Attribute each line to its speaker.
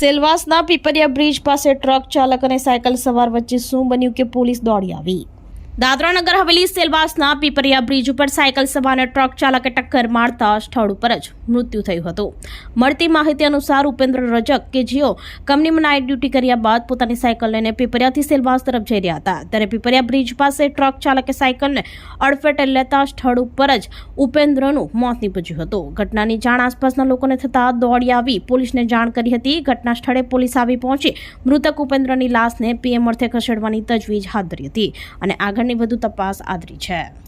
Speaker 1: સેલવાસના Pipariya bridge પાસે truck ચાલક અને સાયકલ સવાર વચ્ચે શું બન્યું કે પોલીસ દોડી આવી. દાદરા નગર હવેલી સેલવાસના પીપરિયા બ્રિજ ઉપર સાયકલ સવારને ટ્રક ચાલકે ટક્કર મારતા સ્થળ ઉપર જ મૃત્યુ થયું હતું. મળતી માહિતી અનુસાર ઉપેન્દ્ર રજક કે જેઓ કંપનીમાં નાઇટ ડ્યુટી કર્યા બાદ પોતાની સાયકલ લઈને પીપરિયાથી સેલવાસ તરફ જઈ રહ્યા હતા, ત્યારે પીપરિયા બ્રિજ પાસે ટ્રક ચાલકે સાયકલને અડફેટે લેતા સ્થળ ઉપર જ ઉપેન્દ્રનું મોત નીપજ્યું હતું. ઘટનાની જાણ આસપાસના લોકોને થતાં દોડી આવી પોલીસને જાણ કરી હતી. ઘટના સ્થળે પોલીસ આવી પહોંચી મૃતક ઉપેન્દ્રની લાશને પીએમ અર્થે ખસેડવાની તજવીજ હાથ ધરી હતી અને આગળની વધુ તપાસ આદરી છે.